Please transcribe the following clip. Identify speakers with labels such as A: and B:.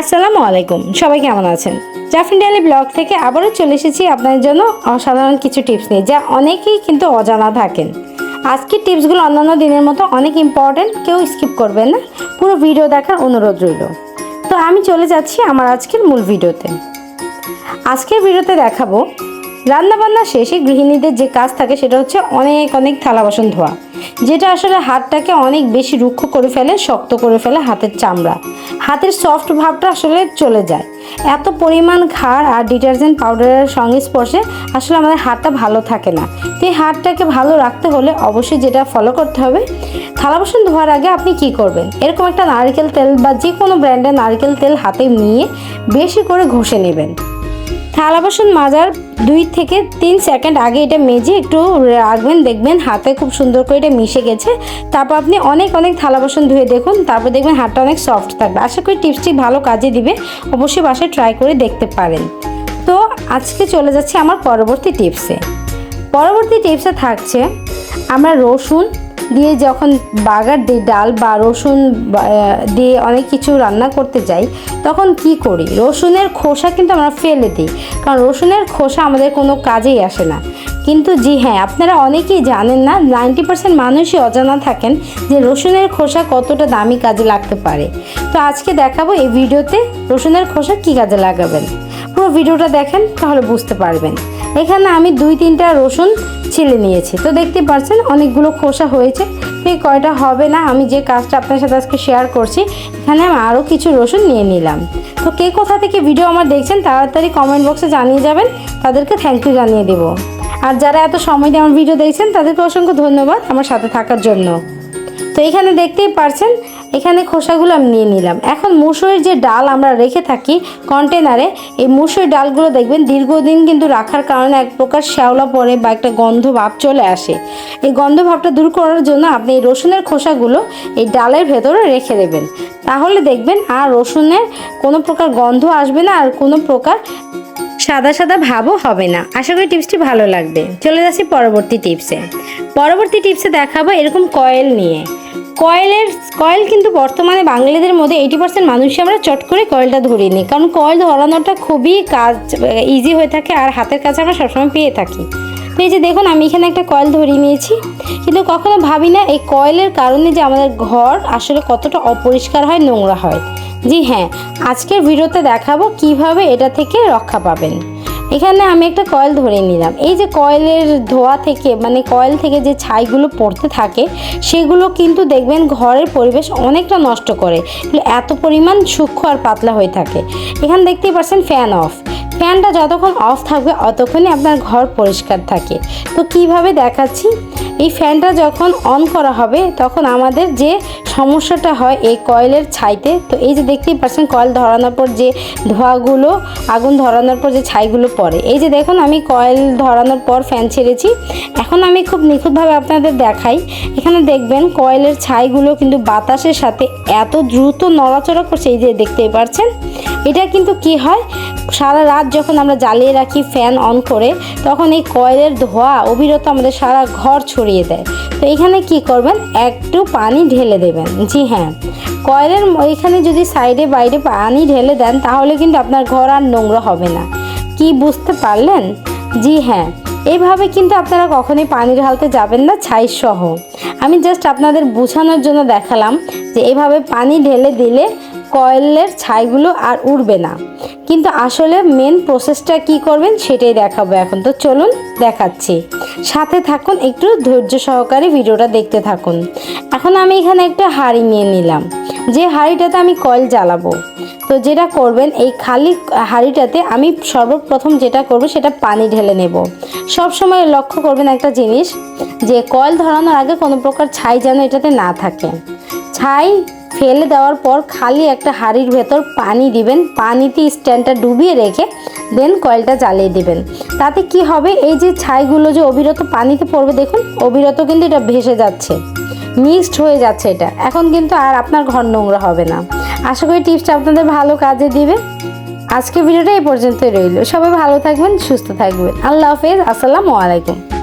A: আসসালামু আলাইকুম, সবাই কেমন আছেন? জাফিন ডালি ব্লগ থেকে আবারও চলে এসেছি আপনাদের জন্য অসাধারণ কিছু টিপস নিয়ে, যা অনেকেই কিন্তু অজানা থাকেন। আজকের টিপসগুলো অন্যান্য দিনের মতো অনেক ইম্পর্ট্যান্ট কেউ স্কিপ করবেন না। পুরো ভিডিও দেখার অনুরোধ রইল। তো আমি চলে যাচ্ছি আমার আজকের মূল ভিডিওতে আজকের ভিডিওতে দেখাবো, রান্নাবান্না শেষে গৃহিণীদের যে কাজ থাকে, সেটা হচ্ছে অনেক অনেক থালা বাসন ধোয়া। যেটা আসলে হাতটাকে অনেক বেশি রুক্ষ করে ফেলে, শক্ত করে ফেলে হাতের চামড়া। হাতের সফট ভাবটা আসলে চলে যায়। এত পরিমাণ খার আর ডিটারজেন্ট পাউডারের সংস্পর্শে আসলে আমাদের হাতটা ভালো থাকে না। এই হাতটাকে ভালো রাখতে হলে অবশ্যই যেটা ফলো করতে হবে, থালা বাসন ধোয়ার আগে আপনি কি করবেন? এরকম একটা নারকেল তেল বা যে কোনো ব্র্যান্ডের নারকেল তেল হাতে নিয়ে বেশি করে ঘষে নেবেন। থালা বাসন মাজার দুই থেকে তিন সেকেন্ড আগে এটা মেজে একটু রাখবেন, দেখবেন হাতে খুব সুন্দর করে এটা মিশে গেছে। তারপর আপনি অনেক অনেক থালা বাসন ধুয়ে দেখুন, তারপর দেখবেন হাতটা অনেক সফট থাকবে। আশা করি টিপসটি ভালো কাজে দিবে, অবশ্যই বাসায় ট্রাই করে দেখতে পারেন। তো আজকে চলে যাচ্ছি আমার পরবর্তী টিপসে পরবর্তী টিপসে থাকছে আমরা রসুন দিয়ে যখন বাগার দিই ডাল বা রসুন দিয়ে অনেক কিছু রান্না করতে যাই, তখন কি করি? রসুনের খোসা কিন্তু আমরা ফেলে দিই। কারণ রসুনের খোসা আমাদের কোনো কাজেই আসে না। কিন্তু জি হ্যাঁ আপনারা অনেকেই জানেন না, নাইনটি পার্সেন্ট মানুষই অজানা থাকেন যে রসুনের খোসা কতটা দামি কাজে লাগতে পারে। তো আজকে দেখাবো এই ভিডিওতে রসুনের খোসা কী কাজে লাগাবেন। পুরো ভিডিওটা দেখেন, তাহলে বুঝতে পারবেন। এখানে আমি দুই তিনটা রসুন ছিলে নিয়েছি। তো দেখতে পাচ্ছেন অনেকগুলো খোসা হয়েছে। এই কয়টা হবে না আমি যে কাজটা আপনার সাথে আজকে শেয়ার করছি, এখানে আমি আরও কিছু রসুন নিয়ে নিলাম। তো কে কোথা থেকে ভিডিও আমার দেখছেন, তাড়াতাড়ি কমেন্ট বক্সে জানিয়ে যাবেন, তাদেরকে থ্যাংক ইউ জানিয়ে দেবো। আর যারা এত সময় দিয়ে আমার ভিডিও দেখছেন, তাদেরকে অসংখ্য ধন্যবাদ আমার সাথে থাকার জন্য। তো এখানে দেখতেই পারছেন এখানে খোসাগুলো আমি নিয়ে নিলাম। এখন মুসুরির যে ডাল আমরা রেখে থাকি কন্টেনারে এই মুসুরির ডালগুলো দেখবেন দীর্ঘদিন কিন্তু রাখার কারণে এক প্রকার শ্যাওলা পড়ে বা একটা গন্ধ ভাব চলে আসে। এই গন্ধ ভাবটা দূর করার জন্য আপনি এই রসুনের খোসাগুলো এই ডালের ভেতরে রেখে দেবেন। তাহলে দেখবেন, আর রসুনের কোনো প্রকার গন্ধ আসবে না আর কোনো প্রকার সাদা সাদা ভাবও হবে না। আশা করি টিপসটি ভালো লাগবে। চলে যাচ্ছি পরবর্তী টিপসে। পরবর্তী টিপসে দেখাবো এরকম কয়েল নিয়ে। কয়েলের, কয়েল কিন্তু বর্তমানে বাঙালিদের মধ্যে এইটি পার্সেন্ট মানুষই আমরা চট করে কয়েলটা ধরিয়ে নিই। কারণ কয়েল ধরানোটা খুবই কাজ ইজি হয়ে থাকে আর হাতের কাছে আমরা সবসময় পেয়ে থাকি। তো এই যে দেখুন, আমি এখানে একটা কয়েল ধরিয়ে নিয়েছি। কিন্তু কখনো ভাবি না, এই কয়েলের কারণে যে আমাদের ঘর আসলে কতটা অপরিষ্কার হয়, নোংরা হয়। জি হ্যাঁ আজকের ভিডিওতে দেখাবো কীভাবে এটা থেকে রক্ষা পাবেন। এখানে আমি একটা কয়েল ধরে নিলাম। এই যে কয়েলের ধোয়া থেকে মানে কয়েল থেকে যে ছাইগুলো পড়তে থাকে, সেগুলো কিন্তু দেখবেন ঘরের পরিবেশ অনেকটা নষ্ট করে। এত পরিমাণ সূক্ষ্ম আর পাতলা হয়ে থাকে। এখানে দেখতেই পাচ্ছেন ফ্যান অফ ফ্যানটা যতক্ষণ অফ থাকবে অতক্ষণই আপনার ঘর পরিষ্কার থাকে। তো কীভাবে দেখাচ্ছি? এই ফ্যানটা যখন অন করা হবে, তখন আমাদের যে সমস্যাটা হয় এই কয়েলের ছাইতে। তো এই যে দেখতেই পাচ্ছেন কয়েল ধরানোর পর যে ধোঁয়াগুলো, আগুন ধরানোর পর যে ছাইগুলো পড়ে। এই যে দেখুন আমি কয়েল ধরানোর পর ফ্যান ছেড়েছি। এখন আমি খুব নিখুঁতভাবে আপনাদের দেখাই। এখানে দেখবেন কয়েলের ছাইগুলো কিন্তু বাতাসের সাথে এত দ্রুত নড়াচড়া করছে, এই যে দেখতেই পাচ্ছেন। এটা কিন্তু কি হয়? সারা রাত যখন আমরা জ্বালিয়ে রাখি ফ্যান অন করে, তখন এই কয়েলের ধোঁয়া, অবিরত আমাদের সারা ঘর ছড়িয়ে দেয়। তো এখানে কি করবেন? একটু পানি ঢেলে দেবেন। জি হ্যাঁ। কয়েলের এখানে যদি সাইডে বাইরে পানি ঢেলে দেন, তাহলে কিন্তু আপনার ঘর আর নোংরা হবে না। কি বুঝতে পারলেন? জি হ্যাঁ। এইভাবে কিন্তু আপনারা কখনোই পানি ঢালতে যাবেন না, ছাই সহ। আমি জাস্ট আপনাদের বোঝানোর জন্য দেখালাম যে এভাবে পানি ঢেলে দিলে কয়েলের ছাইগুলো আর উড়বে না। কিন্তু আসলে মেন প্রসেসটা কি করবেন, সেটাই দেখাবো এখন। তো চলুন দেখাচ্ছি। সাথে থাকুন, একটু ধৈর্য সহকারে ভিডিওটা দেখতে থাকুন। এখন আমি এখানে একটা হাঁড়ি নিয়ে নিলাম। যে হাঁড়িটাতে আমি কয়েল জ্বালাবো। তো যেটা করবেন, এই খালি হাঁড়িটাতে আমি সর্বপ্রথম যেটা করব, সেটা পানি ঢেলে নেব। সব সময় লক্ষ্য করবেন একটা জিনিস, যে কয়েল ধরানোর আগে কোনো প্রকার ছাই যেন এটাতে না থাকে। ছাই ফেলে দেওয়ার পর খালি একটা হাঁড়ির ভেতর পানি দিবেন, পানিতে স্ট্যান্ডটা ডুবিয়ে রেখে দেন কয়েলটা জ্বালিয়ে দেবেন। তাতে কি হবে? এই যে ছাইগুলো যে অবিরত পানিতে পড়বে, দেখুন, অবিরত কিন্তু এটা ভেসে যাচ্ছে। মিক্সড হয়ে যাচ্ছে এটা। এখন কিন্তু আর আপনার ঘর নোংরা হবে না। আশা করি টিপসটা আপনাদের ভালো কাজে দিবে। আজকে ভিডিওটা এই পর্যন্তই রইল। সবাই ভালো থাকবেন, সুস্থ থাকবেন। আল্লাহ হাফেজ। আসসালামু আলাইকুম।